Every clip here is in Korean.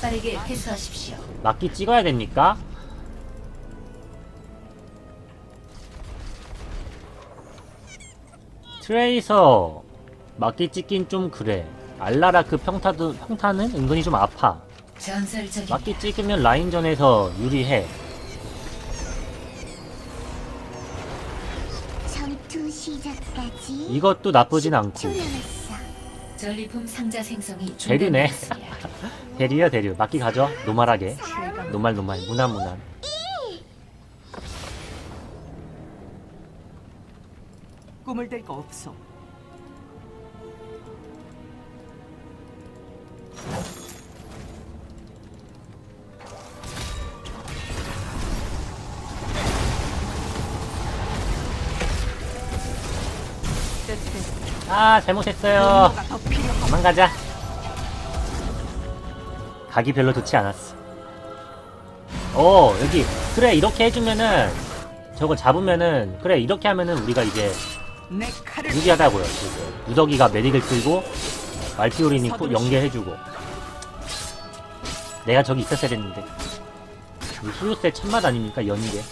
빠르게 회수하십시오. 막기 찍어야 됩니까? 트레이서 막기 찍긴 좀 그래 알라라크 평타도, 평타는 은근히 좀 아파 전설적인 막기 찍으면 라인전에서 유리해 전투 시작까지 이것도 나쁘진 않고. 전리품 상자 생성이. 중단되었습니다. 대리야 대류 막기 가져 노말하게. 노말 노말. 무난 무난. 꿈을 댈거 없어. 아 잘못했어요. 뭔가가 더 필요하다. 그만 가자 각이 별로 좋지 않았어. 어 여기 그래 이렇게 해주면은 저거 잡으면은 그래 이렇게 하면은 우리가 이제 유리하다고요. 지금 무더기가 메딕을 끌고 말피오리니 또 연계해주고. 내가 저기 있었어야 됐는데. 이 후유세 참맛 아닙니까? 연계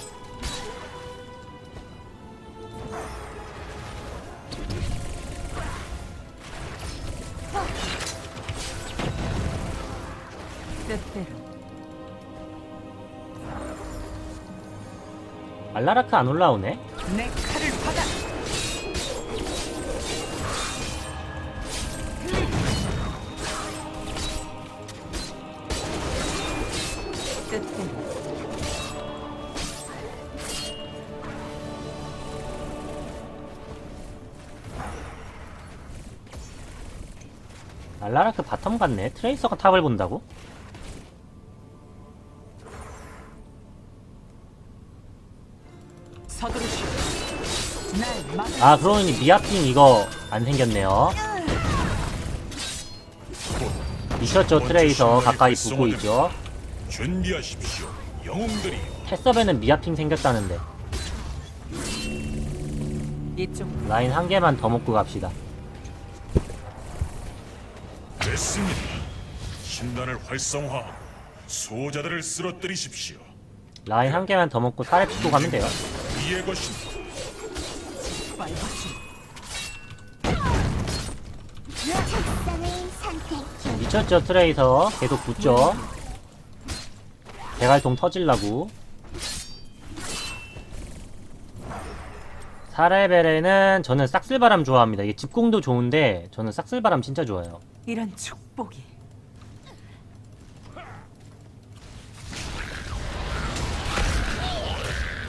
알라라크 안 올라오네 내 칼을 받아. 뜻대로 알라라크 바텀 갔네 트레이서가 탑을 본다고? 서두르시오. 날 막. 아 그러니 미아핑 이거 안 생겼네요 미쳤죠 트레이서 가까이 붙고 있죠 준비하십시오. 영웅들이 패서베는 미아핑 생겼다는데 이쪽 라인 한 개만 더 먹고 갑시다 됐습니다. 신단을 활성화하고 수호자들을 쓰러뜨리십시오. 라인 한 개만 더 먹고 사렙 치고 가면 돼요 책상을 선택해. 미쳤죠 트레이서. 계속 붙죠. 대갈통 터질라고. 사레베레는 저는 싹쓸바람 좋아합니다. 이게 집공도 좋은데 저는 싹쓸바람 진짜 좋아요. 이런 축복이.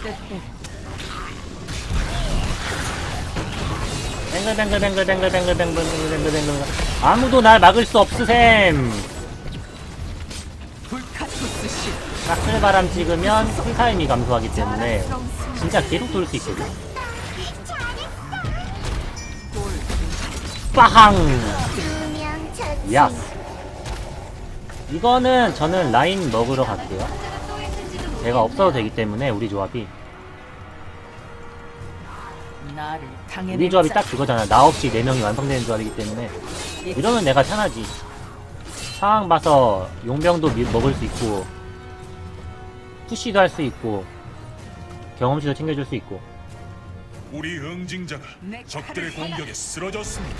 뜻대 뱅글뱅글뱅글뱅글뱅글뱅글뱅글뱅글 아무도 날 막을 수 없으셈. 싹쓸바람 찍으면 쿨타임이 감소하기 때문에 진짜 계속 돌 수 있거든. 빠항. 야스. 이거는 저는 라인 먹으러 갈게요. 제가 없어도 되기 때문에 우리 조합이 우리 조합이 자- 딱 그거잖아 나 없이 4명이 완성되는 조합이기 때문에. 이러면 내가 편하지. 상황 봐서 용병도 미- 먹을 수 있고 푸시도 할 수 있고 경험치도 챙겨줄 수 있고. 우리 응징자가 내 적들의 공격에 쓰러졌습니다.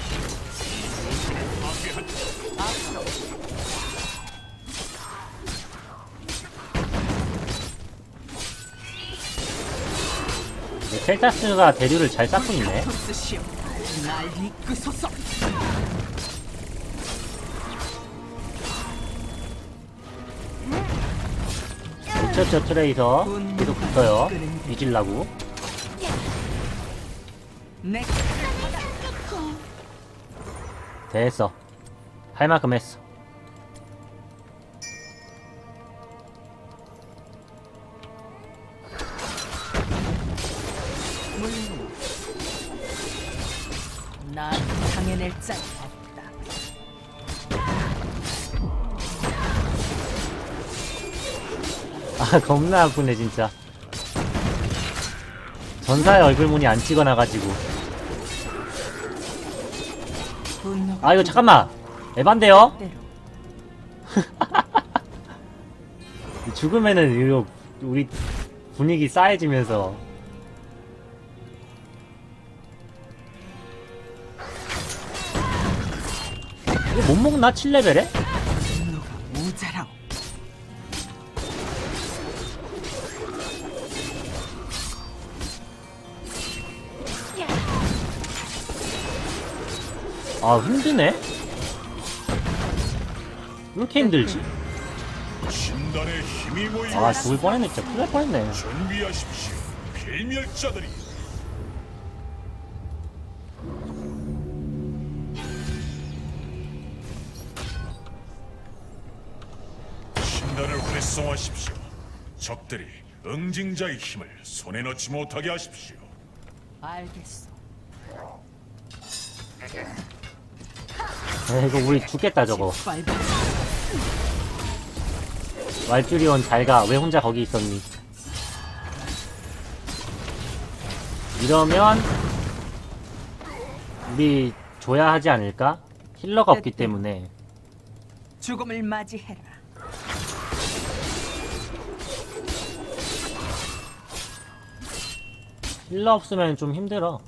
켈타스가 대류를 잘 쌓고 있네. 미쳤죠 트레이서 계속 붙어요. 뒤질라고. 내 됐어. 할 만큼 했어 날 당해낼 자가 없다. 아 겁나 아프네 진짜. 전사의 얼굴문이 안 찍어놔가지고. 분노가 아 이거 잠깐만. 에반데요? 죽으면은 이거 우리 분위기 싸해지면서 이거 못 먹나 7레벨에? 분노가 모자라오. 아 힘드네? 왜 이렇게 힘들지? 신단의 힘이 모이고 아 죽을 뻔했네 진짜 큰일 날 뻔했네 준비하십시오. 필멸자들이 신단을 활성화하십시오. 적들이 응징자의 힘을 손에 넣지 못하게 하십시오. 알겠어. 에 이거 우리 죽겠다 저거 빨리 왈쭈리온 잘가 왜 혼자 거기 있었니 이러면 우리 줘야 하지 않을까? 힐러가 없기 때문에 죽음을 맞이해라. 힐러 없으면 좀 힘들어.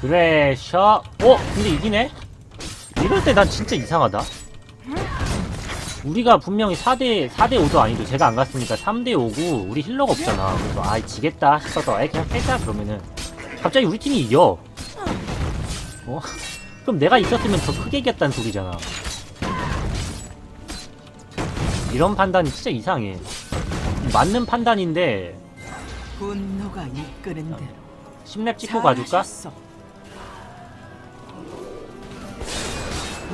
그래 셔. 어? 근데 이기네? 이럴 때 난 진짜 이상하다. 우리가 분명히 4대 4대 5도 아니고 제가 안 갔으니까 3대 5고 우리 힐러가 없잖아. 그래서 아 지겠다 싶어서 아 그냥 빼자 그러면은. 갑자기 우리 팀이 이겨. 어? 그럼 내가 있었으면 더 크게 이겼다는 소리잖아. 이런 판단이 진짜 이상해. 맞는 판단인데 분노가 이끄는 대로. 10렙 찍고 가줄까? 잘하셨어.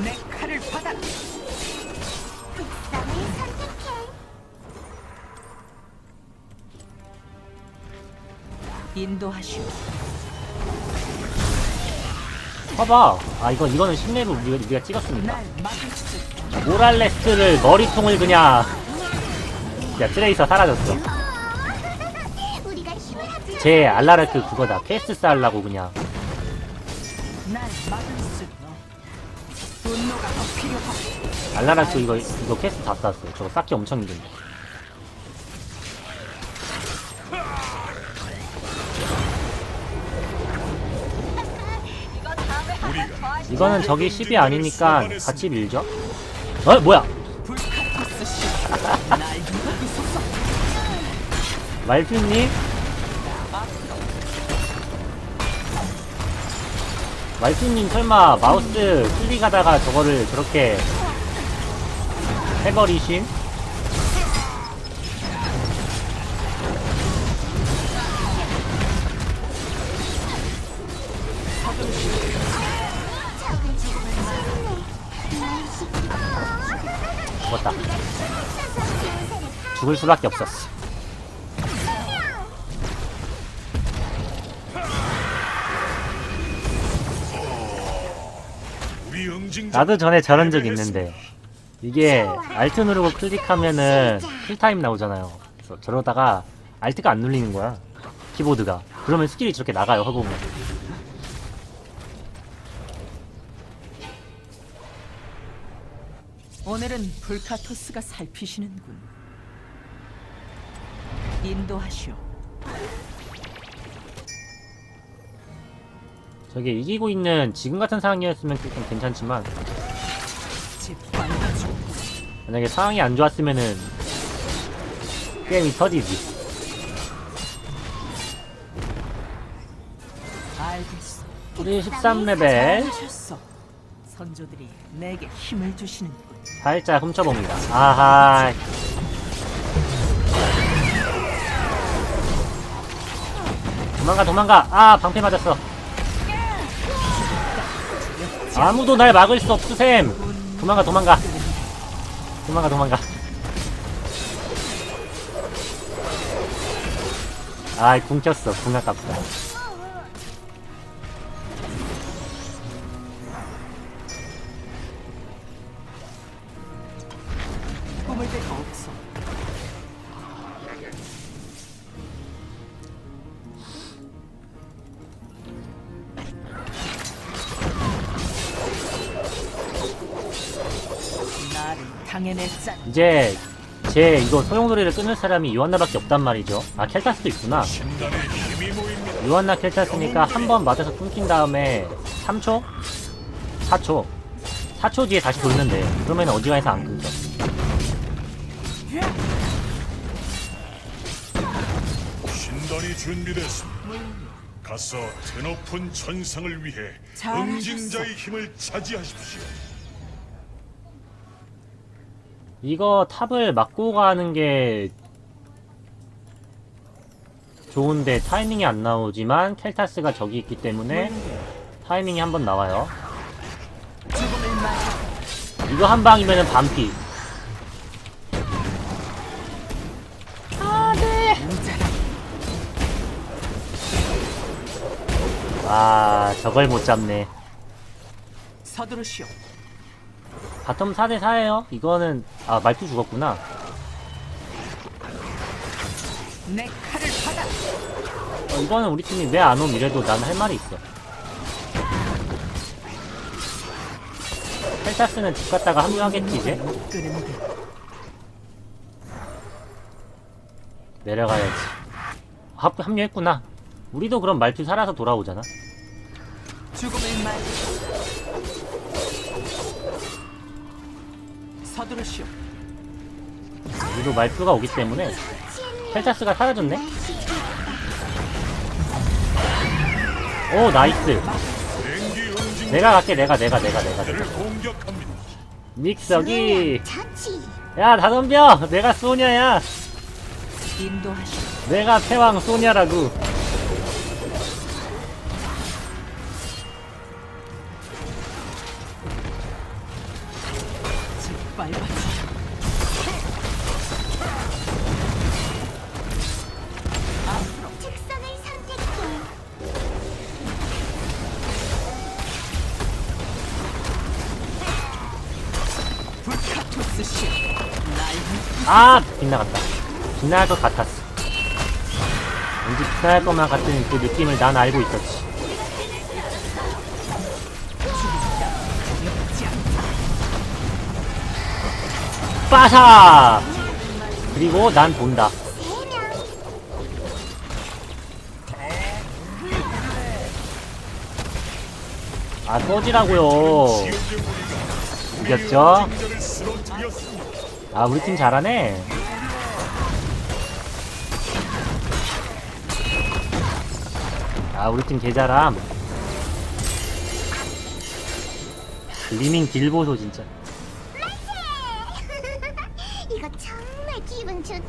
내 칼을 받아. 선택해. 인도하시오. 봐봐. 아, 이거, 이거는 10렙을 우리가, 우리가 찍었습니다. 날 막을 수. 모랄레스를 머리통을 그냥. 야, 트레이서 사라졌어. 제 알라르크 그거다. 퀘스트 쌓으려고 그냥. 알라르크 이거, 이거 퀘스트 다 쌓았어. 저거 쌓기 엄청 힘든데. 이거는 저기 10이 아니니까 같이 밀죠? 어? 뭐야? 말피님? 말피님 설마 마우스 클릭하다가 저거를 저렇게 해버리신? 죽었다. 죽을 수밖에 없었어. 나도 전에 저런 적 있는데 이게 알트 누르고 클릭하면은 킬타임 나오잖아요. 그래서 저러다가 알트가 안 눌리는 거야. 키보드가. 그러면 스킬이 저렇게 나가요, 허공에. 오늘은 불카토스가 살피시는군. 인도하시오. 저게 이기고 있는 지금 같은 상황이었으면 좀 괜찮지만. 만약에 상황이 안 좋았으면은 게임이 터지지. 우리 13레벨 잘하셨어. 선조들이 내게 힘을 주시는군. 살짝 훔쳐봅니다. 아하. 도망가 도망가. 아 방패 맞았어. 아무도 날 막을 수 없으셈. 도망가 도망가. 도망가 도망가. 아이 궁 켰어. 궁 아깝다. 당해냈잖아. 이제 쟤 이거 소용돌이를 끊을 사람이 유한나밖에 없단 말이죠. 아 켈타스도 있구나. 유한나 켈타스니까 한 번 맞아서 끊긴 다음에 3초? 4초. 4초 뒤에 다시 돌면 돼. 그러면 어지간해서 안 끊겨. 신단이 준비됐습니다. 가서 드높은 천상을 위해 잘하셨어. 응징자의 힘을 차지하십시오. 이거 탑을 막고 가는 게 좋은데 타이밍이 안 나오지만 켈타스가 저기 있기 때문에 타이밍이 한 번 나와요. 이거 한 방이면은 반피. 아, 저걸 못 잡네. 서두르시오. 바텀 4대 4에요 이거는, 아, 말투 죽었구나. 내 칼을 받아. 어, 이거는 우리 팀이 왜 안 옴 이래도 난 할 말이 있어. 펠타스는 집 갔다가 합류하겠지, 이제? 내려가야지. 합, 합류했구나. 우리도 그럼 말투 살아서 돌아오잖아. 죽음을 맞이. 서두르시오. 우리도 말투가 오기 때문에 펠타스가 사라졌네? 오, 나이스. 내가 갈게, 내가, 내가, 내가, 내가. 공격합니다. 믹서기. 자치 야, 다 덤벼! 내가 소녀야! 내가 패왕 소녀라고. 아! 빗나갔다. 빗나갈 것 같았어. 왠지 빗나갈 것만 같은 그 느낌을 난 알고 있었지. 빠삭! 그리고 난 본다. 아, 꺼지라고요. 이겼죠? 아, 우리 팀 잘하네. 아, 우리 팀 개잘함. 리밍 딜 보소, 진짜. 이거 정말 기분 좋다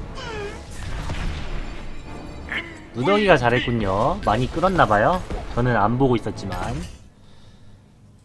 누더기가 잘했군요. 많이 끌었나봐요. 저는 안 보고 있었지만.